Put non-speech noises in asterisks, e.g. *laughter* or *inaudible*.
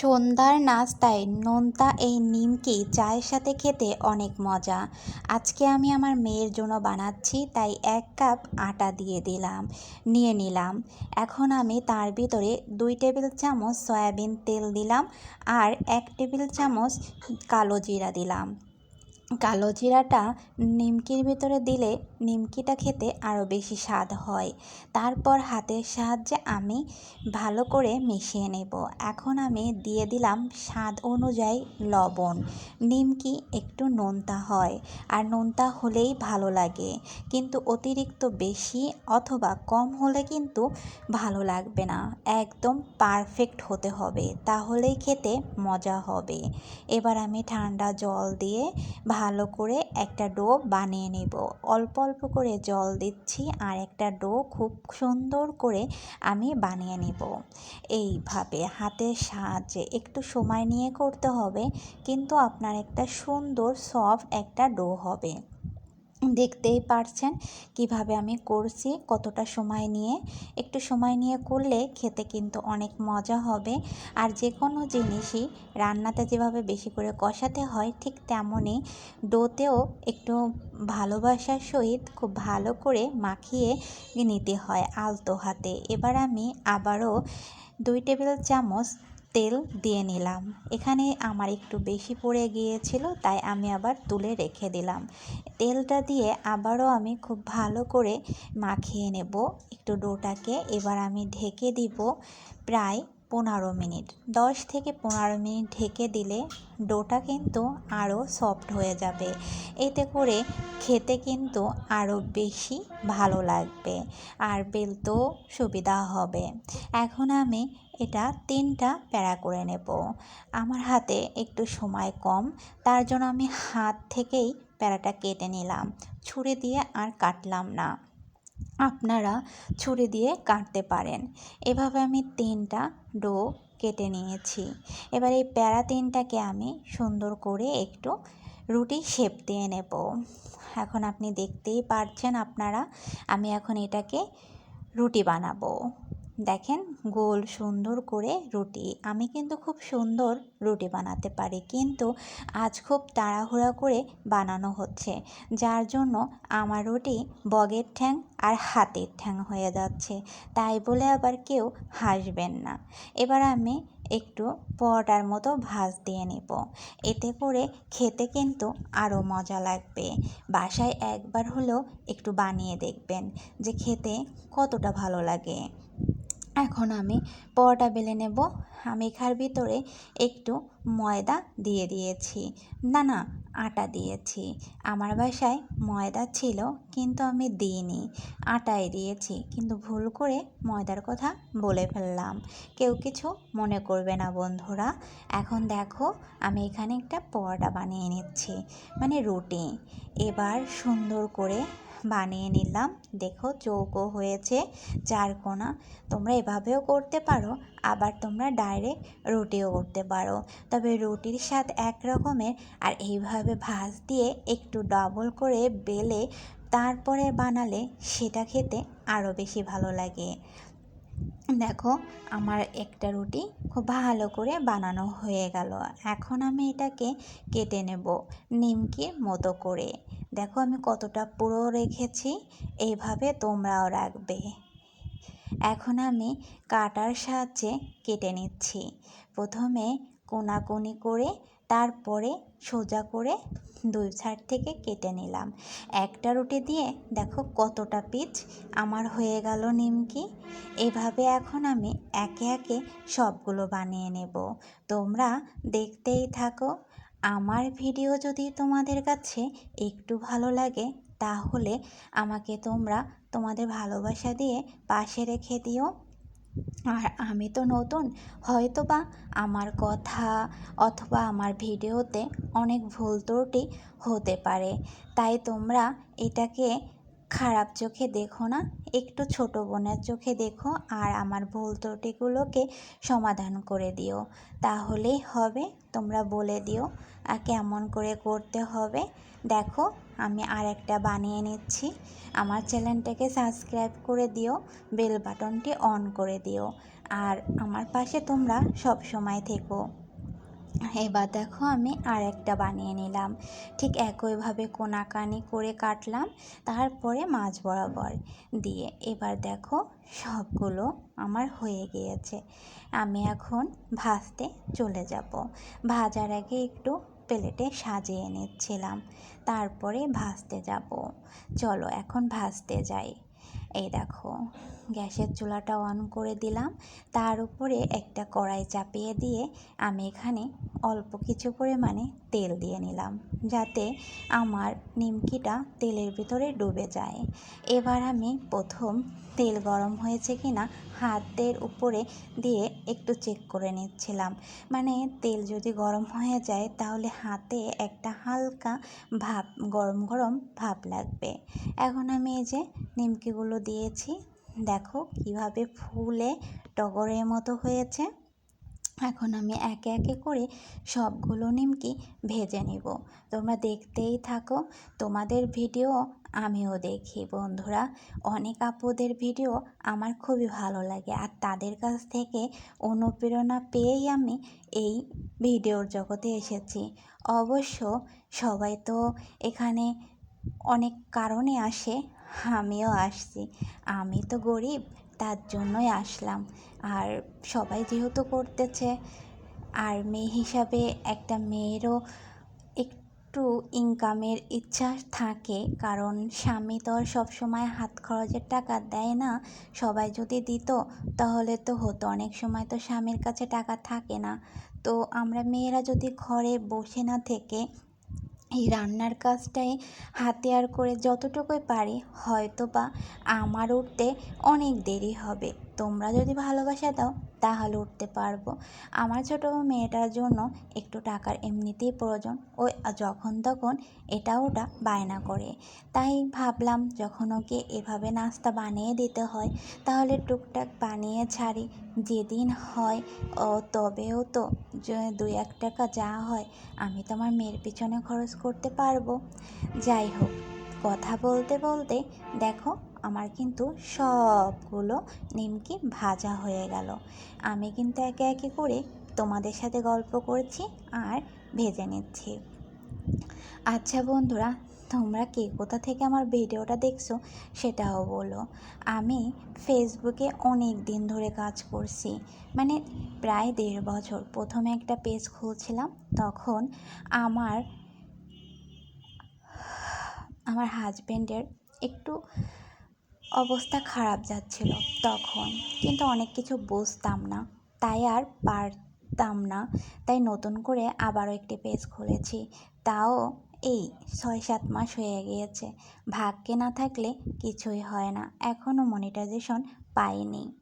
সন্ধ্যার নাস্তায় নোনতা এই নিমকি চায়ের সাথে খেতে অনেক মজা। আজকে আমি আমার মেয়ের জন্য বানাচ্ছি, তাই এক কাপ আটা দিয়ে দিলাম, নিয়ে নিলাম। এখন আমি তার ভিতরে দুই টেবিল চামচ সয়াবিন তেল দিলাম আর এক টেবিল চামচ কালো জিরা দিলাম। কালো জিরাটা নিমকির ভিতরে দিলে নিমকিটা খেতে আরও বেশি স্বাদ হয়। তারপর হাতের সাহায্যে আমি ভালো করে মিশিয়ে নেব। এখন আমি দিয়ে দিলাম স্বাদ অনুযায়ী লবণ। নিমকি একটু নোনতা হয় আর নোনতা হলেই ভালো লাগে। কিন্তু অতিরিক্ত বেশি অথবা কম হলে কিন্তু ভালো লাগবে না। একদম পারফেক্ট হতে হবে, তাহলেই খেতে মজা হবে। এবার আমি ঠান্ডা জল দিয়ে ভালো করে একটা ডো বানিয়ে নেব। অল্প অল্প করে জল দিচ্ছি আর একটা ডো খুব সুন্দর করে আমি বানিয়ে নেব। এইভাবে হাতের সাহায্যে একটু সময় নিয়ে করতে হবে, কিন্তু আপনার একটা সুন্দর, সফট একটা ডো হবে। দেখতেই পারছেন কীভাবে আমি করছি, কতটা সময় নিয়ে। একটু সময় নিয়ে করলে খেতে কিন্তু অনেক মজা হবে। আর যে কোনো জিনিসই রান্নাতে যেভাবে বেশি করে কষাতে হয়, ঠিক তেমনই ডোতেও একটু ভালোবাসার সহিত খুব ভালো করে মাখিয়ে নিতে হয় আলতো হাতে। এবার আমি আবারও দুই টেবিল চামচ তেল দিয়ে নিলাম। এখানে আমার একটু বেশি পড়ে গিয়েছিল, তাই আমি আবার তুলে রেখে দিলাম। তেলটা দিয়ে আবারও আমি খুব ভালো করে মাখিয়ে নেব। একটু ডোটাকে এবার আমি ঢেকে দিব প্রায় পনেরো মিনিট। দশ থেকে পনেরো মিনিট ঢেকে দিলে ডোটা কিন্তু আরও সফট হয়ে যাবে। এতে করে খেতে কিন্তু আরও বেশি ভালো লাগবে, আর বেলতেও সুবিধা হবে। এখন আমি এটা তিনটা প্যারা করে নেব। আমার হাতে একটু সময় কম, তার জন্য আমি হাত থেকেই প্যারাটা কেটে নিলাম। ছুরি দিয়ে আর কাটলাম না। আপনারা ছুরি দিয়ে কাটতে পারেন। এভাবে আমি তিনটা ডো কেটে নিয়েছি। এবার এই প্যারা তিনটাকে আমি সুন্দর করে একটু রুটি শেপ দিয়ে নেব। এখন আপনি দেখতেই পারছেন আপনারা, আমি এখন এটাকে রুটি বানাবো। দেখেন গোল সুন্দর করে রুটি। আমি কিন্তু খুব সুন্দর রুটি বানাতে পারি। কিন্তু আজ খুব তাড়াহুড়া করে বানানো হচ্ছে। যার জন্য আমার রুটি বগের ঠ্যাং আর হাতের ঠ্যাং হয়ে যাচ্ছে। তাই বলে আবার কেউ হাসবেন না। এবার আমি একটু পরোটার মতো ভাজ দিয়ে নেব। এতে করে খেতে কিন্তু আরও মজা লাগবে। বাসায় একবার হলেও একটু বানিয়ে দেখবেন যে খেতে কতটা ভালো লাগে। এখন আমি পরোটা বেলে নেব। আমি এখার ভিতরে একটু ময়দা দিয়ে দিয়েছি। না না, আটা দিয়েছি। আমার বাসায় ময়দা ছিল, কিন্তু আমি দিইনি। আটাই দিয়েছি, কিন্তু ভুল করে ময়দার কথা বলে ফেললাম। কেউ কিছু মনে করবে না, বন্ধুরা। এখন দেখো, আমি এখানে একটা পরোটা বানিয়ে নিচ্ছি মানে রুটি। এবার সুন্দর করে বানিয়ে নিলাম। দেখো চৌকো হয়েছে, চার কোনা। তোমরা এভাবেও করতে পারো, আবার তোমরা ডাইরেক্ট রুটিও করতে পারো। তবে রুটির স্বাদ এক রকমের আর এইভাবে ভাজ দিয়ে একটু ডবল করে বেলে তারপরে বানালে সেটা খেতে আরও বেশি ভালো লাগে। দেখো আমার একটা রুটি খুব ভালো করে বানানো হয়ে গেল। এখন আমি এটাকে কেটে নেব, নিমকির মতো করে। দেখো আমি কতটা পুরো রেখেছি, এইভাবে তোমরাও রাখবে। এখন আমি কাটার সাহায্যে কেটে নিচ্ছি। প্রথমে কোনাকুনি করে, তারপরে সোজা করে দুই সাইড থেকে কেটে নিলাম। একটা রুটি দিয়ে দেখো কতটা পিচ, আমার হয়ে গেল নিমকি। এভাবে এখন আমি একে একে সবগুলো বানিয়ে নেব। তোমরা দেখতেই থাকো আমার ভিডিও যদি তোমাদের কাছে একটু ভালো লাগে, তাহলে আমাকে তোমরা তোমাদের ভালোবাসা দিয়ে পাশে রেখে দিও। আর আমি তো নতুন হয়তো বা আমার কথা অথবা আমার ভিডিওতে অনেক ভুল ত্রুটি হতে পারে। তাই তোমরা এটাকে খারাপ চোখে দেখো না, একটু ছোট বোনের চোখে দেখো আর আমার ভুল ত্রুটিগুলোকে সমাধান করে দিও। তাহলেই হবে, তোমরা বলে দিও কেমন করে করতে হবে। দেখো, আমি আর একটা বানিয়ে নিচ্ছি। আমার চ্যানেলটাকে সাবস্ক্রাইব করে দিও, বেল বাটনটি অন করে দিও। আর আমার পাশে তোমরা সব সময় থেকো। এবার দেখো আমি আর একটা বানিয়ে নিলাম। ঠিক একইভাবে কোনাকানি করে কাটলাম, তারপরে মাছ বরাবর দিয়ে। এবার দেখো সবগুলো আমার হয়ে গিয়েছে। আমি এখন ভাজতে চলে যাব। ভাজার আগে একটু প্লেটে সাজিয়ে নিচ্ছিলাম, তারপরে ভাজতে যাব। চলো এখন ভাজতে যাই। এই দেখো। গ্যাসের চুলাটা অন করে দিলাম। তার উপরে একটা কড়াই চাপিয়ে দিয়ে আমি এখানে অল্প কিছু পরিমাণে তেল দিয়ে নিলাম, যাতে আমার নিমকিটা তেলের ভিতরে ডুবে যায়। এবার আমি প্রথম তেল গরম হয়েছে কি না হাতের উপরে দিয়ে একটু চেক করে নিচ্ছিলাম। মানে তেল যদি গরম হয়ে যায়, তাহলে হাতে একটা হালকা ভাপ গরম গরম ভাপ লাগবে। এখন আমি এই যে নিমকিগুলো দিয়েছি দেখো কীভাবে ফুলে টগরের মতো হয়েছে। এখন আমি একে একে করে সবগুলো নিমকি ভেজে নিব। তোমরা দেখতেই থাকো, তোমাদের ভিডিও আমিও দেখি। বন্ধুরা, অনেক আপুদের ভিডিও আমার খুবই ভালো লাগে আর তাদের কাছ থেকে অনুপ্রেরণা পেয়েই আমি এই ভিডিওর জগতে এসেছি। অবশ্য সবাই তো এখানে অনেক কারণে আসে *laughs* আমিও আসছি। আমি তো গরিব, তার জন্যই আসলাম। আর সবাই যেহেতু করতেছে, আর মেয়ে হিসাবে একটা মেয়েরও একটু ইনকামের ইচ্ছা থাকে, কারণ স্বামী তো আর সবসময় হাত খরচের টাকা দেয় না, সবাই যদি দিত, তাহলে তো হতো। অনেক সময় তো স্বামীর কাছে টাকা থাকে না। তো আমরা মেয়েরা যদি ঘরে বসে না থেকে এই রান্নার কাজটাই হাতিয়ার করে যতটুকুই পারি হয়তো বা আমার উঠতে অনেক দেরি হবে। তোমরা যদি ভালোবাসা দাও, তাহলে উঠতে পারব। আমার ছোটো মেয়েটার জন্য একটু টাকার এমনিতেই প্রয়োজন ও যখন তখন এটা ওটা বায়না করে। তাই ভাবলাম, যখন ওকে এভাবে নাস্তা বানিয়ে দিতে হয়, তাহলে টুকটাক বানিয়ে ছাড়ি। যেদিন হয়, ও তবেও তো দুই এক টাকা যা হয়, আমি তো আমার মেয়ের পিছনে খরচ করতে পারব। যাই হোক, কথা বলতে বলতে দেখো আমার কিন্তু সবগুলো নিমকি ভাজা হয়ে গেল। আমি কিন্তু একে একে করে তোমাদের সাথে গল্প করছি আর ভেজে নিচ্ছি। আচ্ছা বন্ধুরা, তোমরা কে কোথা থেকে আমার ভিডিওটা দেখছ সেটাও বলো। আমি ফেসবুকে অনেক দিন ধরে কাজ করছি। মানে প্রায় দেড় বছর। প্রথমে একটা পেজ খুলছিলাম, তখন আমার আমার হাজব্যান্ডের একটু অবস্থা খারাপ যাচ্ছিল তখন। কিন্তু অনেক কিছু বুঝতাম না। তাই আর পারতাম না। তাই নতুন করে আবারও একটি পেজ খুলেছি। তাও এই ছয় সাত মাস হয়ে গিয়েছে। ভাগ্যে না থাকলে কিছুই হয় না। এখনও মনিটাইজেশন পাইনি।